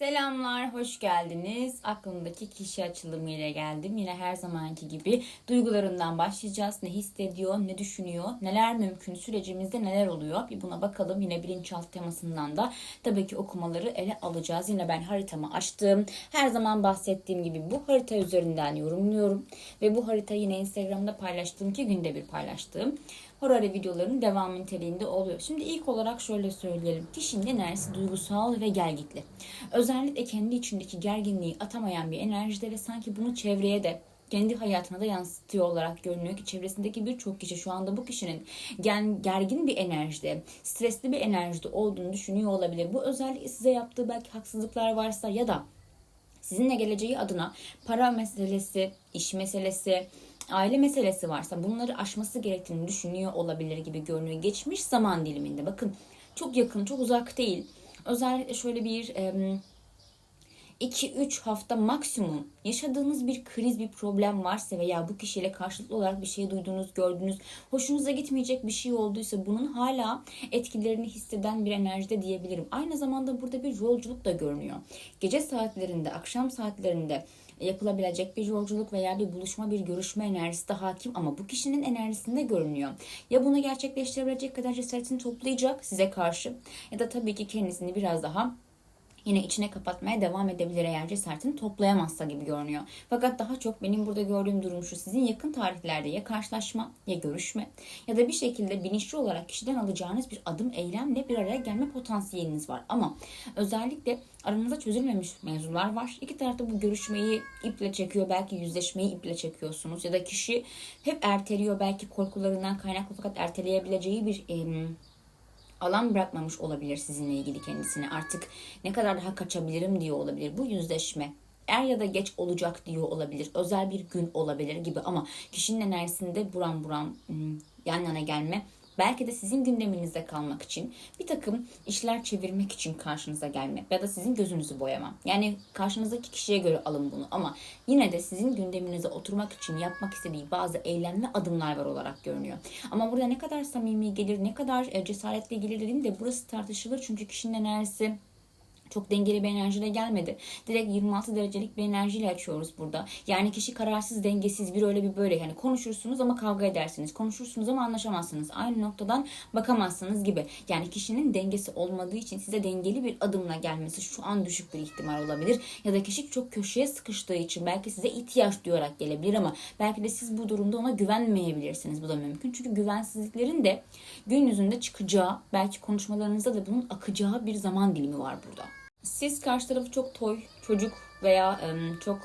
Selamlar, hoş geldiniz. Aklımdaki kişi açılımı ile geldim. Yine her zamanki gibi duygularından başlayacağız. Ne hissediyor, ne düşünüyor, neler mümkün, sürecimizde neler oluyor. Bir buna bakalım. Yine bilinçaltı temasından da tabii ki okumaları ele alacağız. Yine ben haritamı açtım. Her zaman bahsettiğim gibi bu harita üzerinden yorumluyorum. Ve bu harita yine Instagram'da paylaştığım ki günde bir paylaştığım horary videoların devam niteliğinde oluyor. Şimdi ilk olarak şöyle söyleyelim. Kişinin enerjisi duygusal ve gelgitli. Özellikle kendi içindeki gerginliği atamayan bir enerjide ve sanki bunu çevreye de kendi hayatına da yansıtıyor olarak görünüyor ki çevresindeki birçok kişi şu anda bu kişinin gergin bir enerjide, stresli bir enerjide olduğunu düşünüyor olabilir. Bu özellikle size yaptığı belki haksızlıklar varsa ya da sizinle geleceği adına para meselesi, iş meselesi, aile meselesi varsa bunları aşması gerektiğini düşünüyor olabilir gibi görünüyor. Geçmiş zaman diliminde bakın çok yakın, çok uzak değil. Özellikle şöyle bir 2-3 hafta maksimum yaşadığınız bir kriz, bir problem varsa veya bu kişiyle karşılıklı olarak bir şey duyduğunuz, gördüğünüz, hoşunuza gitmeyecek bir şey olduysa bunun hala etkilerini hisseden bir enerjide diyebilirim. Aynı zamanda burada bir yolculuk da görünüyor. Gece saatlerinde, akşam saatlerinde yapılabilecek bir yolculuk veya bir buluşma, bir görüşme enerjisi de hakim ama bu kişinin enerjisinde görünüyor. Ya bunu gerçekleştirebilecek kadar cesaretini toplayacak size karşı ya da tabii ki kendisini biraz daha yine içine kapatmaya devam edebilir eğer cesaretini toplayamazsa gibi görünüyor. Fakat daha çok benim burada gördüğüm durum şu sizin yakın tarihlerde ya karşılaşma ya görüşme ya da bir şekilde bilinçli olarak kişiden alacağınız bir adım eylemle bir araya gelme potansiyeliniz var. Ama özellikle aranızda çözülmemiş mevzular var. İki tarafta bu görüşmeyi iple çekiyor. Belki yüzleşmeyi iple çekiyorsunuz ya da kişi hep erteliyor. Belki korkularından kaynaklı fakat erteleyebileceği bir alan bırakmamış olabilir sizinle ilgili kendisine. Artık ne kadar daha kaçabilirim diyor olabilir. Bu yüzleşme er ya da geç olacak diyor olabilir. Özel bir gün olabilir gibi ama kişinin enerjisinde buram buram hmm, yan yana gelme Belki de sizin gündeminizde kalmak için bir takım işler çevirmek için karşınıza gelmek ya da sizin gözünüzü boyama. Yani karşınızdaki kişiye göre alın bunu ama yine de sizin gündeminize oturmak için yapmak istediği bazı eylemli adımlar var olarak görünüyor. Ama burada ne kadar samimi gelir, ne kadar e, cesaretli gelir dediğim de burası tartışılır çünkü kişinin enerjisi çok dengeli bir enerjiyle gelmedi. Direkt 26 derecelik bir enerjiyle açıyoruz burada. Yani kişi kararsız, dengesiz, bir öyle bir böyle. Yani konuşursunuz ama kavga edersiniz. Konuşursunuz ama anlaşamazsınız. Aynı noktadan bakamazsınız gibi. Yani kişinin dengesi olmadığı için size dengeli bir adımla gelmesi şu an düşük bir ihtimal olabilir. Ya da kişi çok köşeye sıkıştığı için belki size ihtiyaç duyarak gelebilir ama belki de siz bu durumda ona güvenmeyebilirsiniz. Bu da mümkün. Çünkü güvensizliklerin de gün yüzünde çıkacağı, belki konuşmalarınızda da bunun akacağı bir zaman dilimi var burada. Siz karşı tarafı çok toy, çocuk veya çok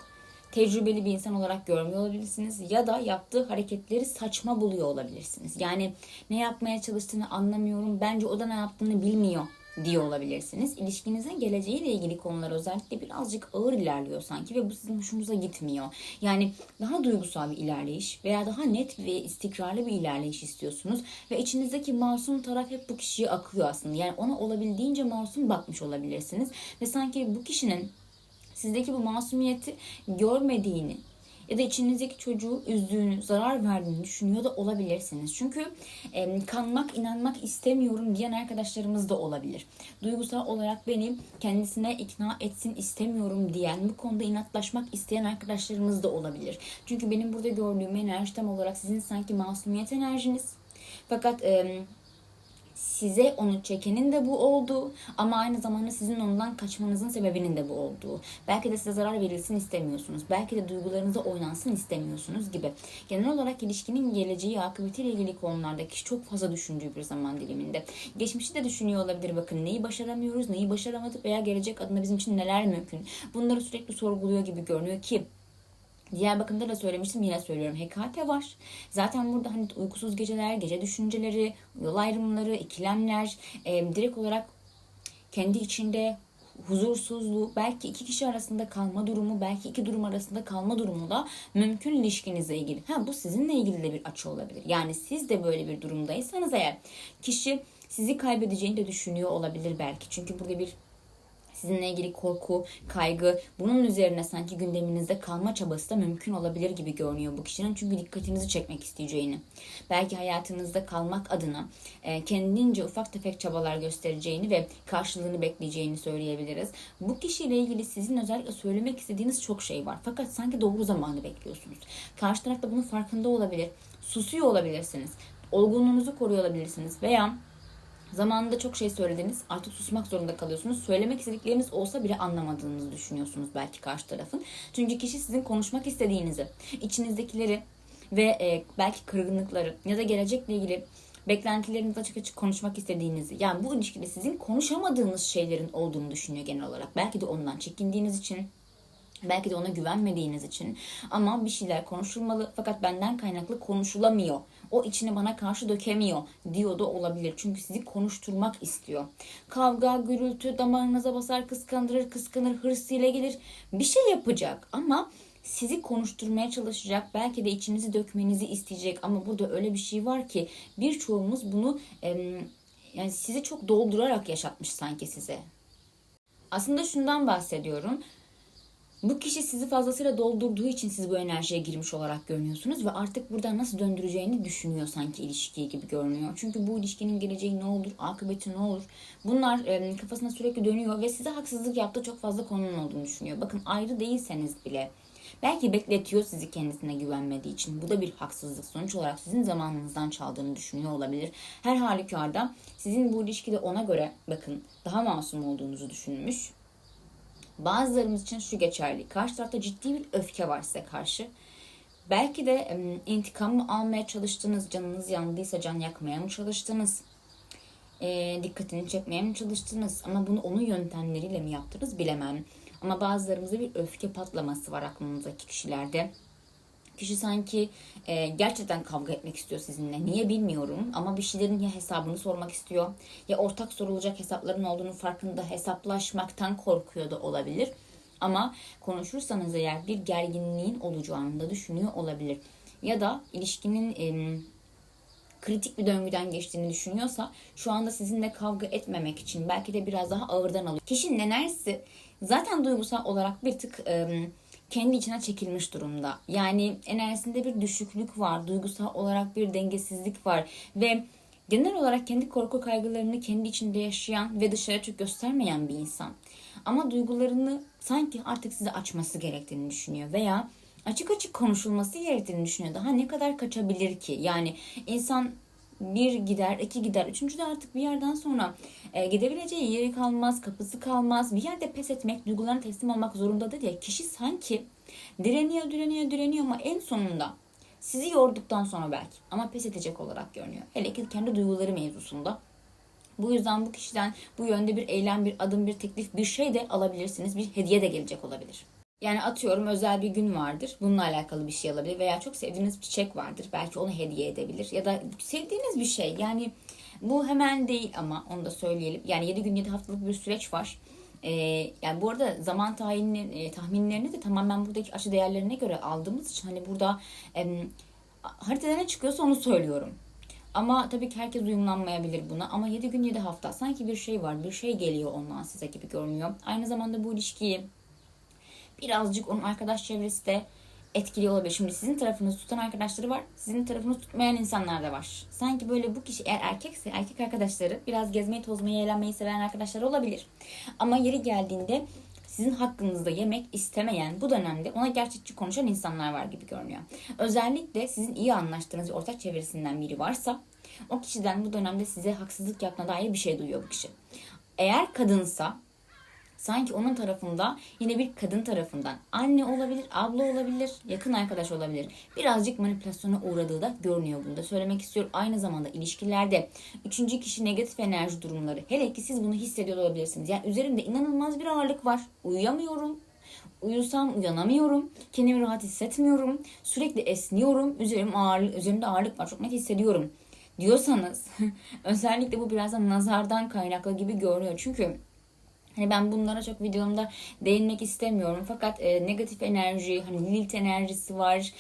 tecrübeli bir insan olarak görmüyor olabilirsiniz ya da yaptığı hareketleri saçma buluyor olabilirsiniz. Yani ne yapmaya çalıştığını anlamıyorum. Bence o da ne yaptığını bilmiyor diye olabilirsiniz. İlişkinizin geleceğiyle ilgili konular özellikle birazcık ağır ilerliyor sanki ve bu sizin hoşunuza gitmiyor. Yani daha duygusal bir ilerleyiş veya daha net ve istikrarlı bir ilerleyiş istiyorsunuz ve içinizdeki masum taraf hep bu kişiye akıyor aslında. Yani ona olabildiğince masum bakmış olabilirsiniz ve sanki bu kişinin sizdeki bu masumiyeti görmediğini ya da içinizdeki çocuğu üzdüğünü, zarar verdiğini düşünüyor da olabilirsiniz. Çünkü e, kanmak, inanmak istemiyorum diyen arkadaşlarımız da olabilir. Duygusal olarak beni kendisine ikna etsin istemiyorum diyen, bu konuda inatlaşmak isteyen arkadaşlarımız da olabilir. Çünkü benim burada gördüğüm enerji tam olarak sizin sanki masumiyet enerjiniz. Fakat e, size onu çekenin de bu olduğu ama aynı zamanda sizin ondan kaçmanızın sebebinin de bu olduğu. Belki de size zarar verilsin istemiyorsunuz. Belki de duygularınıza oynansın istemiyorsunuz gibi. Genel olarak ilişkinin geleceği, akıbetiyle ilgili konularda kişi çok fazla düşündüğü bir zaman diliminde. Geçmişi de düşünüyor olabilir. Bakın neyi başaramıyoruz, neyi başaramadık veya gelecek adına bizim için neler mümkün. Bunları sürekli sorguluyor gibi görünüyor ki Diğer bakımda da söylemiştim yine söylüyorum. Hekate var. Zaten burada hani uykusuz geceler, gece düşünceleri, yol ayrımları, ikilemler e, direkt olarak kendi içinde huzursuzluğu, belki iki kişi arasında kalma durumu, belki iki durum arasında kalma durumu da mümkün ilişkinize ilgili. Ha bu sizinle ilgili de bir açı olabilir. Yani siz de böyle bir durumdaysanız eğer kişi sizi kaybedeceğini de düşünüyor olabilir belki. Çünkü burada bir sizinle ilgili korku, kaygı, bunun üzerine sanki gündeminizde kalma çabası da mümkün olabilir gibi görünüyor bu kişinin. Çünkü dikkatinizi çekmek isteyeceğini, belki hayatınızda kalmak adına e, kendince ufak tefek çabalar göstereceğini ve karşılığını bekleyeceğini söyleyebiliriz. Bu kişiyle ilgili sizin özellikle söylemek istediğiniz çok şey var. Fakat sanki doğru zamanı bekliyorsunuz. Karşı taraf da bunun farkında olabilir. Susuyor olabilirsiniz. Olgunluğunuzu koruyor olabilirsiniz veya Zamanında çok şey söylediniz. Artık susmak zorunda kalıyorsunuz. Söylemek istedikleriniz olsa bile anlamadığınızı düşünüyorsunuz belki karşı tarafın. Çünkü kişi sizin konuşmak istediğinizi, içinizdekileri ve e, belki kırgınlıkları ya da gelecekle ilgili beklentilerinizi açık açık konuşmak istediğinizi yani bu ilişkide sizin konuşamadığınız şeylerin olduğunu düşünüyor genel olarak. Belki de ondan çekindiğiniz için Belki de ona güvenmediğiniz için ama bir şeyler konuşulmalı fakat benden kaynaklı konuşulamıyor. O içini bana karşı dökemiyor diyor da olabilir. Çünkü sizi konuşturmak istiyor. Kavga, gürültü, damarınıza basar, kıskandırır, kıskanır, hırsıyla gelir. Bir şey yapacak ama sizi konuşturmaya çalışacak. Belki de içinizi dökmenizi isteyecek ama burada öyle bir şey var ki birçoğumuz bunu yani sizi çok doldurarak yaşatmış sanki size. Aslında şundan bahsediyorum. Bu kişi sizi fazlasıyla doldurduğu için siz bu enerjiye girmiş olarak görünüyorsunuz ve artık buradan nasıl döndüreceğini düşünüyor sanki ilişkiyi gibi görünüyor. Çünkü bu ilişkinin geleceği ne olur, akıbeti ne olur? Bunlar e, kafasına sürekli dönüyor ve size haksızlık yaptığı çok fazla konunun olduğunu düşünüyor. Bakın ayrı değilseniz bile Belki bekletiyor sizi kendisine güvenmediği için. Bu da bir haksızlık. Sonuç olarak sizin zamanınızdan çaldığını düşünüyor olabilir. Her halükarda sizin bu ilişkide ona göre bakın daha masum olduğunuzu düşünmüş Bazılarımız için şu geçerli. Karşı tarafta ciddi bir öfke var size karşı. Belki de intikam mı almaya çalıştınız, canınız yandıysa can yakmaya mı çalıştınız? E, dikkatini çekmeye mi çalıştınız? Ama bunu onun yöntemleriyle mi yaptınız bilemem. Ama bazılarımızda bir öfke patlaması var aklınızdaki kişilerde. Kişi sanki e, gerçekten kavga etmek istiyor sizinle. Niye bilmiyorum ama bir şeylerin ya hesabını sormak istiyor ya ortak sorulacak hesapların olduğunu farkında hesaplaşmaktan korkuyor da olabilir. Ama konuşursanız eğer bir gerginliğin olacağını da düşünüyor olabilir. Ya da ilişkinin e, kritik bir döngüden geçtiğini düşünüyorsa şu anda sizinle kavga etmemek için belki de biraz daha ağırdan alıyor. Kişinin enerjisi zaten duygusal olarak bir tık... E, kendi içine çekilmiş durumda. Yani enerjisinde bir düşüklük var, duygusal olarak bir dengesizlik var ve genel olarak kendi korku kaygılarını kendi içinde yaşayan ve dışarı çok göstermeyen bir insan. Ama duygularını sanki artık size açması gerektiğini düşünüyor veya açık açık konuşulması gerektiğini düşünüyor. Daha ne kadar kaçabilir ki? Yani insan bir gider, iki gider, üçüncü de artık bir yerden sonra e, gidebileceği yeri kalmaz, kapısı kalmaz. Bir yerde pes etmek, duygularına teslim olmak zorunda değil. Ya. Kişi sanki direniyor, direniyor, direniyor ama en sonunda sizi yorduktan sonra belki ama pes edecek olarak görünüyor. Hele ki kendi duyguları mevzusunda. Bu yüzden bu kişiden bu yönde bir eylem, bir adım, bir teklif, bir şey de alabilirsiniz. Bir hediye de gelecek olabilir. Yani atıyorum özel bir gün vardır. Bununla alakalı bir şey alabilir veya çok sevdiğiniz bir çiçek vardır. Belki onu hediye edebilir ya da sevdiğiniz bir şey. Yani bu hemen değil ama onu da söyleyelim. Yani 7 gün 7 haftalık bir süreç var. Ee, yani bu arada zaman tayinli, e, tahminlerini de tamamen buradaki açı değerlerine göre aldığımız için hani burada e, haritada ne çıkıyorsa onu söylüyorum. Ama tabii ki herkes uyumlanmayabilir buna. Ama 7 gün 7 hafta sanki bir şey var. Bir şey geliyor ondan size gibi görünüyor. Aynı zamanda bu ilişkiyi birazcık onun arkadaş çevresi de etkili olabilir. Şimdi sizin tarafınızı tutan arkadaşları var. Sizin tarafınızı tutmayan insanlar da var. Sanki böyle bu kişi eğer erkekse erkek arkadaşları biraz gezmeyi tozmayı eğlenmeyi seven arkadaşlar olabilir. Ama yeri geldiğinde sizin hakkınızda yemek istemeyen bu dönemde ona gerçekçi konuşan insanlar var gibi görünüyor. Özellikle sizin iyi anlaştığınız ortak çevresinden biri varsa o kişiden bu dönemde size haksızlık yapma dair bir şey duyuyor bu kişi. Eğer kadınsa sanki onun tarafında yine bir kadın tarafından anne olabilir, abla olabilir, yakın arkadaş olabilir. Birazcık manipülasyona uğradığı da görünüyor bunu söylemek istiyorum. Aynı zamanda ilişkilerde üçüncü kişi negatif enerji durumları hele ki siz bunu hissediyor olabilirsiniz. Yani üzerimde inanılmaz bir ağırlık var. Uyuyamıyorum, Uyusam uyanamıyorum. Kendimi rahat hissetmiyorum. Sürekli esniyorum. Üzerim ağırlık, üzerimde ağırlık var. Çok net hissediyorum. Diyorsanız özellikle bu biraz da nazardan kaynaklı gibi görünüyor. Çünkü Hani ben bunlara çok videomda değinmek istemiyorum. Fakat e, negatif enerji, hani Lilith enerjisi var.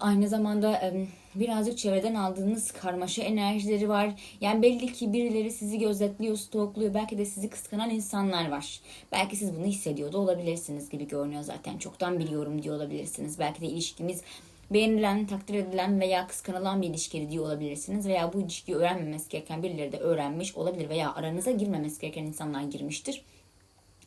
Aynı zamanda em, birazcık çevreden aldığınız karmaşa enerjileri var. Yani belli ki birileri sizi gözetliyor, stalkluyor. Belki de sizi kıskanan insanlar var. Belki siz bunu hissediyor da olabilirsiniz gibi görünüyor zaten. Çoktan biliyorum diyor olabilirsiniz. Belki de ilişkimiz beğenilen, takdir edilen veya kıskanılan bir ilişki diyor olabilirsiniz. Veya bu ilişkiyi öğrenmemesi gereken birileri de öğrenmiş olabilir. Veya aranıza girmemesi gereken insanlar girmiştir.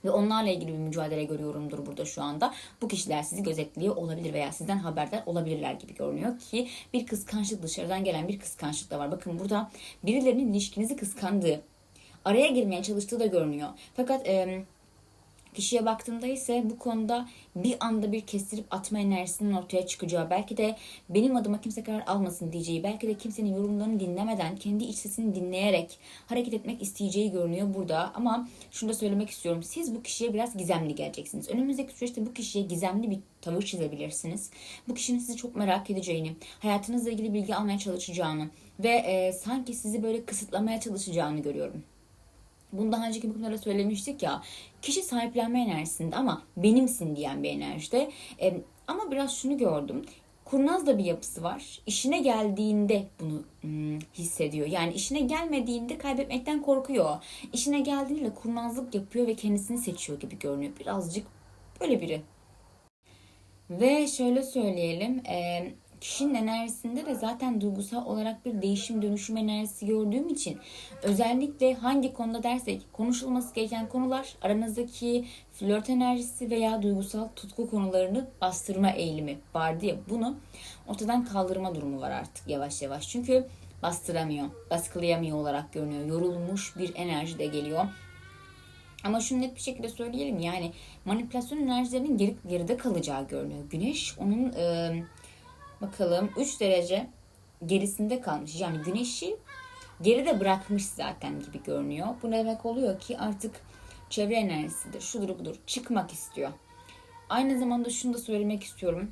Ve onlarla ilgili bir mücadele görüyorumdur burada şu anda. Bu kişiler sizi gözetliyor olabilir veya sizden haberdar olabilirler gibi görünüyor ki bir kıskançlık dışarıdan gelen bir kıskançlık da var. Bakın burada birilerinin ilişkinizi kıskandığı, araya girmeye çalıştığı da görünüyor. Fakat e, kişiye baktığımda ise bu konuda bir anda bir kestirip atma enerjisinin ortaya çıkacağı, belki de benim adıma kimse karar almasın diyeceği, belki de kimsenin yorumlarını dinlemeden kendi iç sesini dinleyerek hareket etmek isteyeceği görünüyor burada. Ama şunu da söylemek istiyorum. Siz bu kişiye biraz gizemli geleceksiniz. Önümüzdeki süreçte bu kişiye gizemli bir tavır çizebilirsiniz. Bu kişinin sizi çok merak edeceğini, hayatınızla ilgili bilgi almaya çalışacağını ve e, sanki sizi böyle kısıtlamaya çalışacağını görüyorum. Bunu daha önceki bölümlerde söylemiştik ya. Kişi sahiplenme enerjisinde ama benimsin diyen bir enerjide. E, ama biraz şunu gördüm. Kurnaz da bir yapısı var. İşine geldiğinde bunu hmm, hissediyor. Yani işine gelmediğinde kaybetmekten korkuyor. İşine geldiğinde kurnazlık yapıyor ve kendisini seçiyor gibi görünüyor. Birazcık böyle biri. Ve şöyle söyleyelim. E, kişinin enerjisinde de zaten duygusal olarak bir değişim dönüşüm enerjisi gördüğüm için özellikle hangi konuda dersek konuşulması gereken konular aranızdaki flört enerjisi veya duygusal tutku konularını bastırma eğilimi var diye bunu ortadan kaldırma durumu var artık yavaş yavaş. Çünkü bastıramıyor, baskılayamıyor olarak görünüyor. Yorulmuş bir enerji de geliyor. Ama şunu net bir şekilde söyleyelim yani manipülasyon enerjilerinin geri, geride kalacağı görünüyor. Güneş onun e, bakalım 3 derece gerisinde kalmış. Yani güneşi geride bırakmış zaten gibi görünüyor. Bu ne demek oluyor ki artık çevre enerjisidir, şudur budur çıkmak istiyor. Aynı zamanda şunu da söylemek istiyorum.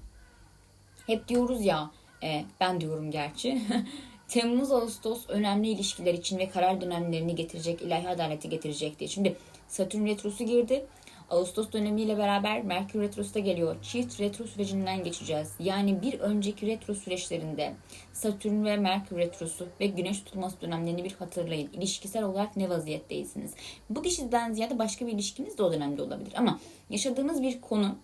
Hep diyoruz ya, e, ben diyorum gerçi. Temmuz Ağustos önemli ilişkiler için ve karar dönemlerini getirecek, ilahi adaleti getirecek diye. Şimdi Satürn retrosu girdi. Ağustos dönemiyle beraber Merkür Retrosu da geliyor. Çift retro sürecinden geçeceğiz. Yani bir önceki retro süreçlerinde Satürn ve Merkür Retrosu ve Güneş tutulması dönemlerini bir hatırlayın. İlişkisel olarak ne vaziyetteysiniz? Bu kişiden ziyade başka bir ilişkiniz de o dönemde olabilir. Ama yaşadığınız bir konu,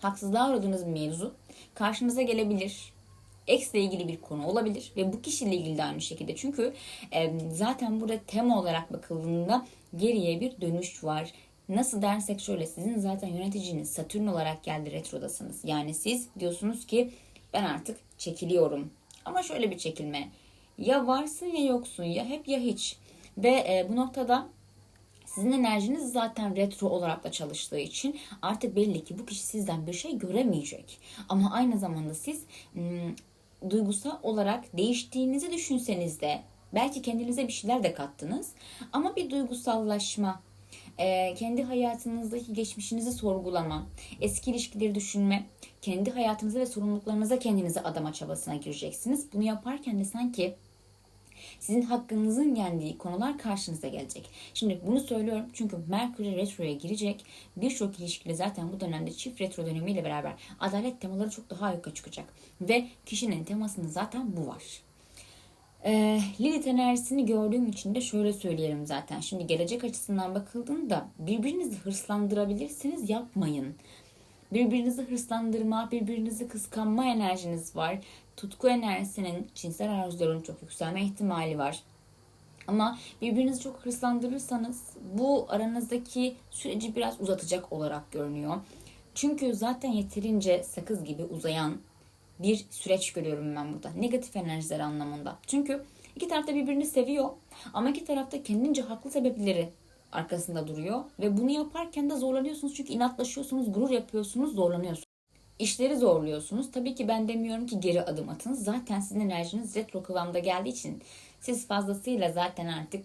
haksızlığa uğradığınız bir mevzu karşınıza gelebilir eksle ilgili bir konu olabilir ve bu kişiyle ilgili de aynı şekilde. Çünkü e, zaten burada tema olarak bakıldığında geriye bir dönüş var. Nasıl dersek şöyle sizin zaten yöneticiniz Satürn olarak geldi retrodasınız. Yani siz diyorsunuz ki ben artık çekiliyorum. Ama şöyle bir çekilme. Ya varsın ya yoksun ya hep ya hiç. Ve e, bu noktada sizin enerjiniz zaten retro olarak da çalıştığı için artık belli ki bu kişi sizden bir şey göremeyecek. Ama aynı zamanda siz ım, duygusal olarak değiştiğinizi düşünseniz de belki kendinize bir şeyler de kattınız ama bir duygusallaşma e, kendi hayatınızdaki geçmişinizi sorgulama, eski ilişkileri düşünme, kendi hayatınıza ve sorumluluklarınıza kendinizi adama çabasına gireceksiniz. Bunu yaparken de sanki sizin hakkınızın geldiği konular karşınıza gelecek. Şimdi bunu söylüyorum çünkü Merkür Retro'ya girecek. Birçok ilişkili zaten bu dönemde çift retro dönemiyle beraber adalet temaları çok daha yukarı çıkacak. Ve kişinin temasında zaten bu var. E, Lilith enerjisini gördüğüm için de şöyle söyleyelim zaten. Şimdi gelecek açısından bakıldığında birbirinizi hırslandırabilirsiniz yapmayın. Birbirinizi hırslandırma, birbirinizi kıskanma enerjiniz var. Tutku enerjisinin cinsel arzuların çok yükselme ihtimali var. Ama birbirinizi çok hırslandırırsanız bu aranızdaki süreci biraz uzatacak olarak görünüyor. Çünkü zaten yeterince sakız gibi uzayan bir süreç görüyorum ben burada. Negatif enerjiler anlamında. Çünkü iki taraf da birbirini seviyor ama iki taraf da kendince haklı sebepleri arkasında duruyor ve bunu yaparken de zorlanıyorsunuz çünkü inatlaşıyorsunuz, gurur yapıyorsunuz, zorlanıyorsunuz. İşleri zorluyorsunuz. Tabii ki ben demiyorum ki geri adım atın. Zaten sizin enerjiniz retro kıvamda geldiği için siz fazlasıyla zaten artık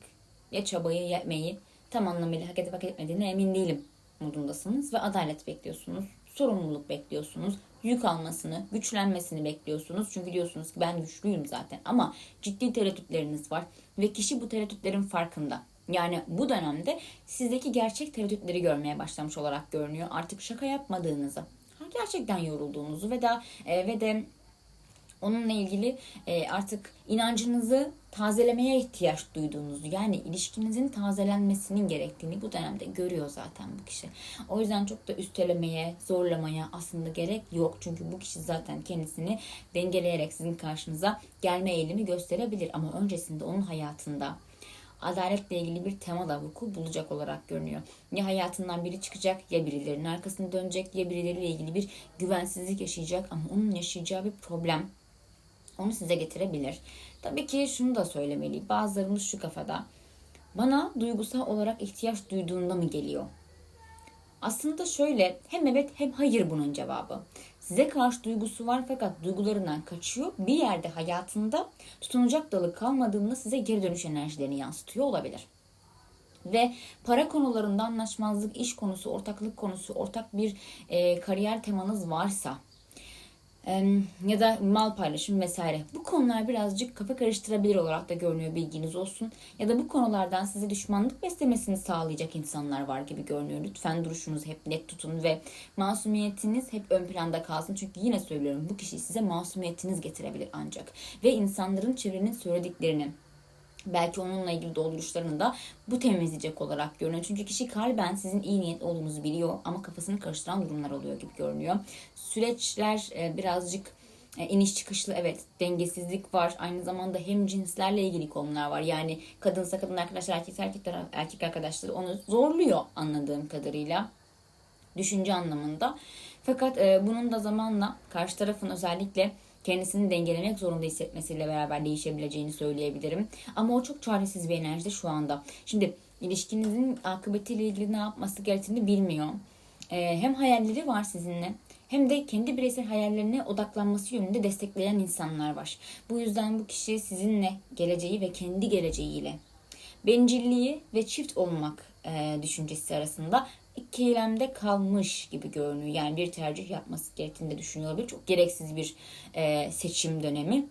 ya çabayı yapmayı tam anlamıyla hak edip hak etmediğine emin değilim modundasınız ve adalet bekliyorsunuz. Sorumluluk bekliyorsunuz yük almasını, güçlenmesini bekliyorsunuz. Çünkü diyorsunuz ki ben güçlüyüm zaten ama ciddi tereddütleriniz var ve kişi bu tereddütlerin farkında. Yani bu dönemde sizdeki gerçek tereddütleri görmeye başlamış olarak görünüyor. Artık şaka yapmadığınızı, gerçekten yorulduğunuzu ve da e, ve de onunla ilgili e, artık inancınızı tazelemeye ihtiyaç duyduğunuzu yani ilişkinizin tazelenmesinin gerektiğini bu dönemde görüyor zaten bu kişi. O yüzden çok da üstelemeye, zorlamaya aslında gerek yok. Çünkü bu kişi zaten kendisini dengeleyerek sizin karşınıza gelme eğilimi gösterebilir. Ama öncesinde onun hayatında adaletle ilgili bir tema da vuku bulacak olarak görünüyor. Ya hayatından biri çıkacak ya birilerinin arkasını dönecek ya birileriyle ilgili bir güvensizlik yaşayacak ama onun yaşayacağı bir problem onu size getirebilir. Tabii ki şunu da söylemeliyim. Bazılarımız şu kafada. Bana duygusal olarak ihtiyaç duyduğunda mı geliyor? Aslında şöyle hem evet hem hayır bunun cevabı. Size karşı duygusu var fakat duygularından kaçıyor. Bir yerde hayatında tutunacak dalı kalmadığında size geri dönüş enerjilerini yansıtıyor olabilir. Ve para konularında anlaşmazlık, iş konusu, ortaklık konusu, ortak bir e, kariyer temanız varsa ya da mal paylaşım vesaire. Bu konular birazcık kafa karıştırabilir olarak da görünüyor bilginiz olsun. Ya da bu konulardan size düşmanlık beslemesini sağlayacak insanlar var gibi görünüyor. Lütfen duruşunuzu hep net tutun ve masumiyetiniz hep ön planda kalsın. Çünkü yine söylüyorum bu kişi size masumiyetiniz getirebilir ancak. Ve insanların çevrenin söylediklerini belki onunla ilgili dolduruşlarını da bu temizleyecek olarak görünüyor. Çünkü kişi kalben sizin iyi niyet olduğunuzu biliyor ama kafasını karıştıran durumlar oluyor gibi görünüyor. Süreçler e, birazcık e, iniş çıkışlı evet dengesizlik var. Aynı zamanda hem cinslerle ilgili konular var. Yani kadınsa kadın arkadaşlar erkek erkek erkek arkadaşları onu zorluyor anladığım kadarıyla. Düşünce anlamında. Fakat e, bunun da zamanla karşı tarafın özellikle kendisini dengelemek zorunda hissetmesiyle beraber değişebileceğini söyleyebilirim. Ama o çok çaresiz bir enerjide şu anda. Şimdi ilişkinizin akıbetiyle ilgili ne yapması gerektiğini bilmiyor. Ee, hem hayalleri var sizinle hem de kendi bireysel hayallerine odaklanması yönünde destekleyen insanlar var. Bu yüzden bu kişi sizinle geleceği ve kendi geleceğiyle bencilliği ve çift olmak e, düşüncesi arasında ikilemde kalmış gibi görünüyor. Yani bir tercih yapması gerektiğini düşünüyor olabilir. Çok gereksiz bir e, seçim dönemi.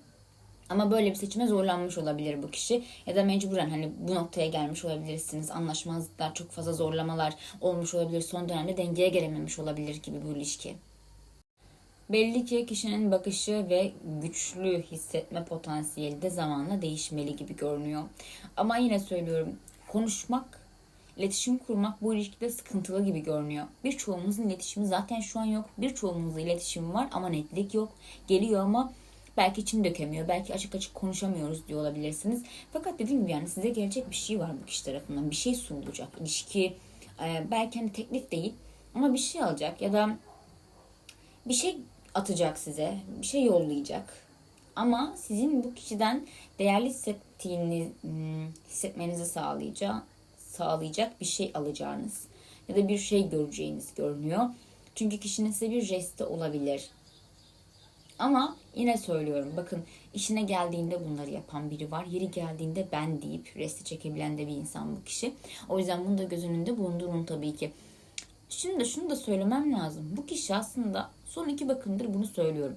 Ama böyle bir seçime zorlanmış olabilir bu kişi. Ya da mecburen hani bu noktaya gelmiş olabilirsiniz. Anlaşmazlıklar, çok fazla zorlamalar olmuş olabilir. Son dönemde dengeye gelememiş olabilir gibi bu ilişki. Belli ki kişinin bakışı ve güçlü hissetme potansiyeli de zamanla değişmeli gibi görünüyor. Ama yine söylüyorum konuşmak İletişim kurmak bu ilişkide sıkıntılı gibi görünüyor. Birçoğumuzun iletişimi zaten şu an yok. Birçoğumuzla iletişim var ama netlik yok. Geliyor ama belki için dökemiyor. Belki açık açık konuşamıyoruz diyor olabilirsiniz. Fakat dediğim gibi yani size gelecek bir şey var bu kişi tarafından. Bir şey sunulacak. İlişki e, belki hani teklif değil ama bir şey alacak ya da bir şey atacak size. Bir şey yollayacak. Ama sizin bu kişiden değerli hissettiğiniz, hmm, hissetmenizi sağlayacak sağlayacak bir şey alacağınız ya da bir şey göreceğiniz görünüyor. Çünkü kişinin size bir jesti olabilir. Ama yine söylüyorum bakın işine geldiğinde bunları yapan biri var. Yeri geldiğinde ben deyip resti çekebilen de bir insan bu kişi. O yüzden bunu da göz önünde bulundurun tabii ki. Şimdi şunu da söylemem lazım. Bu kişi aslında son iki bakımdır bunu söylüyorum.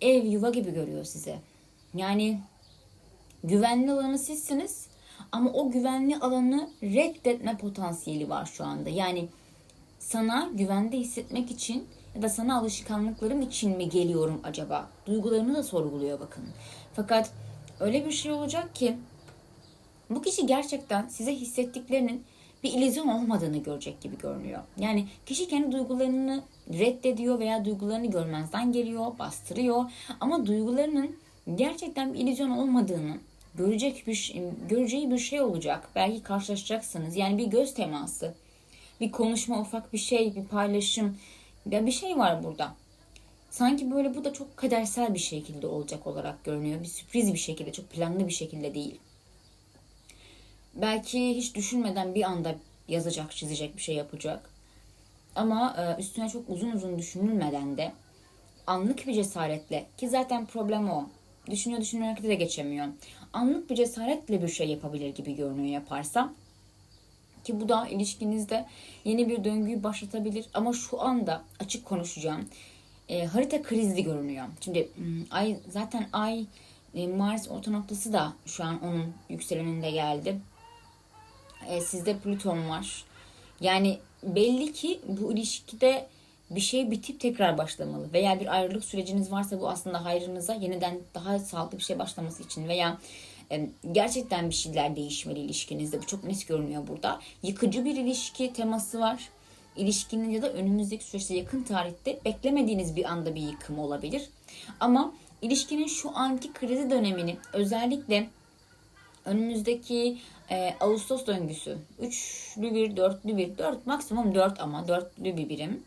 Ev yuva gibi görüyor size. Yani güvenli alanı sizsiniz ama o güvenli alanı reddetme potansiyeli var şu anda. Yani sana güvende hissetmek için ya da sana alışkanlıklarım için mi geliyorum acaba? Duygularını da sorguluyor bakın. Fakat öyle bir şey olacak ki bu kişi gerçekten size hissettiklerinin bir illüzyon olmadığını görecek gibi görünüyor. Yani kişi kendi duygularını reddediyor veya duygularını görmezden geliyor, bastırıyor. Ama duygularının gerçekten bir illüzyon olmadığını, görecek bir göreceği bir şey olacak. Belki karşılaşacaksınız. Yani bir göz teması, bir konuşma, ufak bir şey, bir paylaşım. Ya bir şey var burada. Sanki böyle bu da çok kadersel bir şekilde olacak olarak görünüyor. Bir sürpriz bir şekilde, çok planlı bir şekilde değil. Belki hiç düşünmeden bir anda yazacak, çizecek bir şey yapacak. Ama e, üstüne çok uzun uzun düşünülmeden de anlık bir cesaretle ki zaten problem o. Düşünüyor düşünüyor harekete de geçemiyor anlık bir cesaretle bir şey yapabilir gibi görünüyor yaparsam. Ki bu da ilişkinizde yeni bir döngüyü başlatabilir. Ama şu anda açık konuşacağım. E, harita krizli görünüyor. Şimdi hmm, ay zaten ay e, Mars orta noktası da şu an onun yükseleninde geldi. E, sizde Plüton var. Yani belli ki bu ilişkide bir şey bitip tekrar başlamalı. Veya bir ayrılık süreciniz varsa bu aslında hayrınıza yeniden daha sağlıklı bir şey başlaması için veya gerçekten bir şeyler değişmeli ilişkinizde. Bu çok net görünüyor burada. Yıkıcı bir ilişki teması var. İlişkinin ya da önümüzdeki süreçte yakın tarihte beklemediğiniz bir anda bir yıkım olabilir. Ama ilişkinin şu anki krizi dönemini özellikle önümüzdeki e, Ağustos döngüsü üçlü bir, dörtlü bir, dört maksimum dört ama dörtlü bir birim.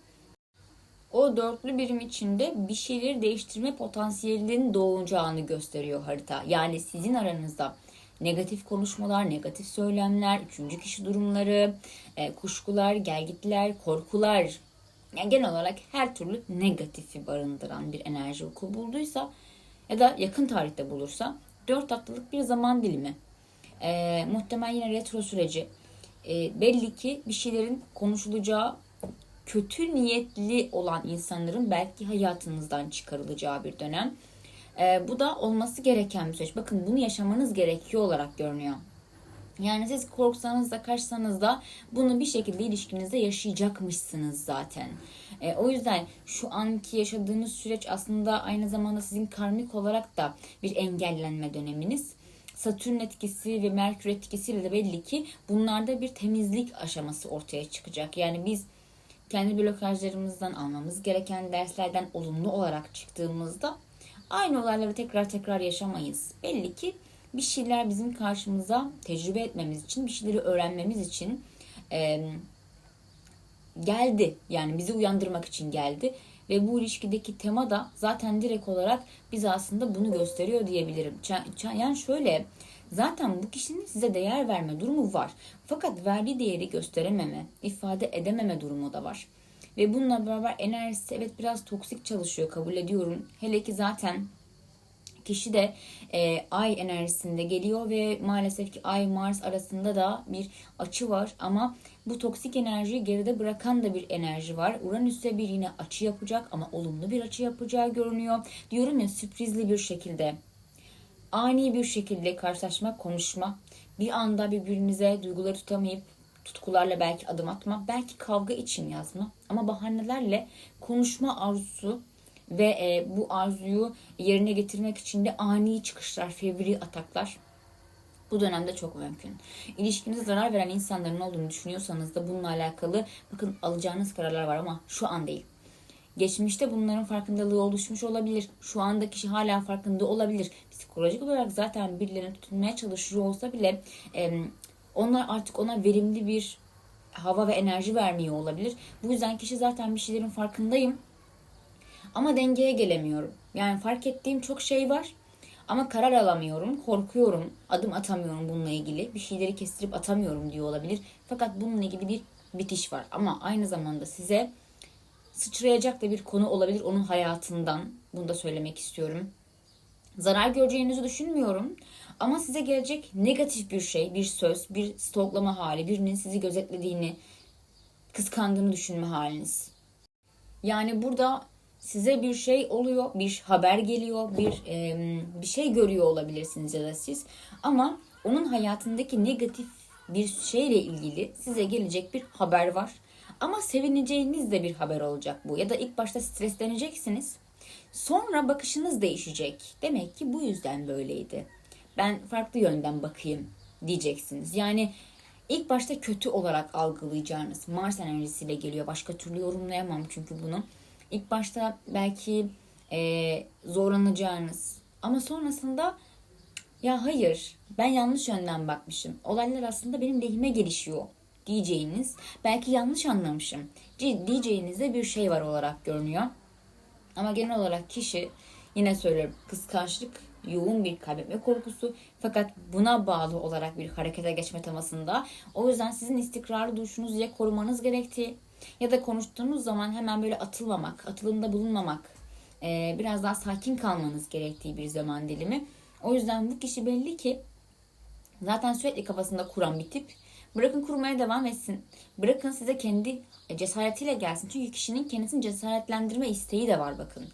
O dörtlü birim içinde bir şeyleri değiştirme potansiyelinin doğacağını gösteriyor harita. Yani sizin aranızda negatif konuşmalar, negatif söylemler, üçüncü kişi durumları, e, kuşkular, gelgitler, korkular, yani genel olarak her türlü negatifi barındıran bir enerji vuku bulduysa ya da yakın tarihte bulursa 4 haftalık bir zaman dilimi. E, muhtemelen yine retro süreci. E, belli ki bir şeylerin konuşulacağı kötü niyetli olan insanların belki hayatınızdan çıkarılacağı bir dönem. E, bu da olması gereken bir süreç. Bakın bunu yaşamanız gerekiyor olarak görünüyor. Yani siz korksanız da kaçsanız da bunu bir şekilde ilişkinizde yaşayacakmışsınız zaten. E, o yüzden şu anki yaşadığınız süreç aslında aynı zamanda sizin karmik olarak da bir engellenme döneminiz. Satürn etkisi ve Merkür etkisiyle de belli ki bunlarda bir temizlik aşaması ortaya çıkacak. Yani biz kendi blokajlarımızdan almamız gereken derslerden olumlu olarak çıktığımızda aynı olayları tekrar tekrar yaşamayız. Belli ki bir şeyler bizim karşımıza tecrübe etmemiz için, bir şeyleri öğrenmemiz için e, geldi. Yani bizi uyandırmak için geldi. Ve bu ilişkideki tema da zaten direkt olarak bize aslında bunu gösteriyor diyebilirim. Yani şöyle zaten bu kişinin size değer verme durumu var. Fakat verdiği değeri gösterememe, ifade edememe durumu da var. Ve bununla beraber enerjisi evet biraz toksik çalışıyor kabul ediyorum. Hele ki zaten kişi de e, ay enerjisinde geliyor ve maalesef ki ay Mars arasında da bir açı var ama bu toksik enerjiyi geride bırakan da bir enerji var. Uranüs'e bir yine açı yapacak ama olumlu bir açı yapacağı görünüyor. Diyorum ya sürprizli bir şekilde ani bir şekilde karşılaşma, konuşma, bir anda birbirimize duyguları tutamayıp tutkularla belki adım atma, belki kavga için yazma ama bahanelerle konuşma arzusu ve e, bu arzuyu yerine getirmek için de ani çıkışlar, fevri ataklar bu dönemde çok mümkün. İlişkinize zarar veren insanların olduğunu düşünüyorsanız da bununla alakalı bakın alacağınız kararlar var ama şu an değil. Geçmişte bunların farkındalığı oluşmuş olabilir. Şu anda kişi hala farkında olabilir. Psikolojik olarak zaten birilerine tutunmaya çalışıyor olsa bile e, onlar artık ona verimli bir hava ve enerji vermiyor olabilir. Bu yüzden kişi zaten bir şeylerin farkındayım ama dengeye gelemiyorum. Yani fark ettiğim çok şey var. Ama karar alamıyorum, korkuyorum, adım atamıyorum bununla ilgili. Bir şeyleri kestirip atamıyorum diyor olabilir. Fakat bununla ilgili bir bitiş var. Ama aynı zamanda size sıçrayacak da bir konu olabilir onun hayatından. Bunu da söylemek istiyorum. Zarar göreceğinizi düşünmüyorum. Ama size gelecek negatif bir şey, bir söz, bir stoklama hali, birinin sizi gözetlediğini, kıskandığını düşünme haliniz. Yani burada size bir şey oluyor, bir haber geliyor, bir e, bir şey görüyor olabilirsiniz ya da siz. Ama onun hayatındaki negatif bir şeyle ilgili size gelecek bir haber var. Ama sevineceğiniz de bir haber olacak bu. Ya da ilk başta stresleneceksiniz. Sonra bakışınız değişecek. Demek ki bu yüzden böyleydi. Ben farklı yönden bakayım diyeceksiniz. Yani ilk başta kötü olarak algılayacağınız Mars enerjisiyle geliyor. Başka türlü yorumlayamam çünkü bunu İlk başta belki e, zorlanacağınız ama sonrasında ya hayır ben yanlış yönden bakmışım. Olaylar aslında benim lehime gelişiyor diyeceğiniz belki yanlış anlamışım diyeceğinizde bir şey var olarak görünüyor. Ama genel olarak kişi yine söylüyorum kıskançlık yoğun bir kaybetme korkusu fakat buna bağlı olarak bir harekete geçme temasında. O yüzden sizin istikrarlı duruşunuzu ya korumanız gerektiği ya da konuştuğunuz zaman hemen böyle atılmamak, atılımda bulunmamak, e, biraz daha sakin kalmanız gerektiği bir zaman dilimi. O yüzden bu kişi belli ki zaten sürekli kafasında kuran bir tip. Bırakın kurmaya devam etsin. Bırakın size kendi cesaretiyle gelsin. Çünkü kişinin kendisini cesaretlendirme isteği de var bakın.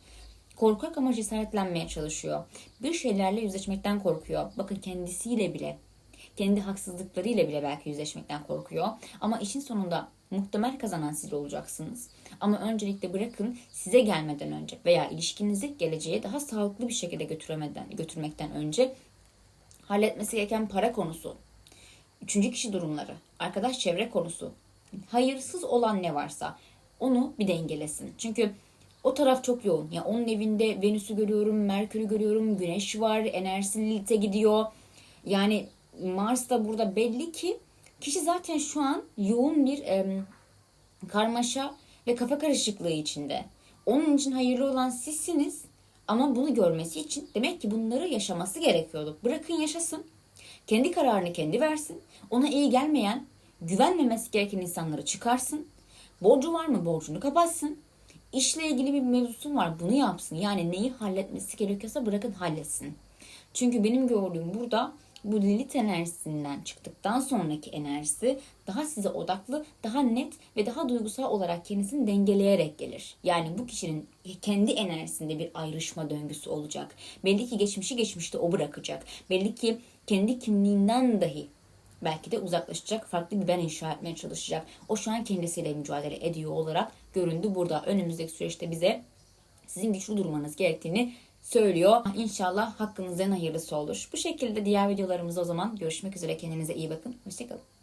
Korkak ama cesaretlenmeye çalışıyor. Bir şeylerle yüzleşmekten korkuyor. Bakın kendisiyle bile kendi haksızlıklarıyla bile belki yüzleşmekten korkuyor. Ama işin sonunda muhtemel kazanan siz olacaksınız. Ama öncelikle bırakın size gelmeden önce veya ilişkinizi geleceğe daha sağlıklı bir şekilde götüremeden götürmekten önce halletmesi gereken para konusu, üçüncü kişi durumları, arkadaş çevre konusu, hayırsız olan ne varsa onu bir dengelesin. Çünkü o taraf çok yoğun. Ya onun evinde Venüs'ü görüyorum, Merkür'ü görüyorum, Güneş var, enerjisi Lilith'e gidiyor. Yani Mars da burada belli ki kişi zaten şu an yoğun bir em, karmaşa ve kafa karışıklığı içinde. Onun için hayırlı olan sizsiniz ama bunu görmesi için demek ki bunları yaşaması gerekiyordu. Bırakın yaşasın. Kendi kararını kendi versin. Ona iyi gelmeyen, güvenmemesi gereken insanları çıkarsın. Borcu var mı borcunu kapatsın. İşle ilgili bir mevzusu var bunu yapsın. Yani neyi halletmesi gerekiyorsa bırakın halletsin. Çünkü benim gördüğüm burada bu Lilith enerjisinden çıktıktan sonraki enerjisi daha size odaklı, daha net ve daha duygusal olarak kendisini dengeleyerek gelir. Yani bu kişinin kendi enerjisinde bir ayrışma döngüsü olacak. Belli ki geçmişi geçmişte o bırakacak. Belli ki kendi kimliğinden dahi belki de uzaklaşacak, farklı bir ben inşa etmeye çalışacak. O şu an kendisiyle mücadele ediyor olarak göründü burada. Önümüzdeki süreçte bize sizin güçlü durmanız gerektiğini söylüyor. İnşallah hakkınızda en hayırlısı olur. Bu şekilde diğer videolarımızda o zaman görüşmek üzere. Kendinize iyi bakın. Hoşçakalın.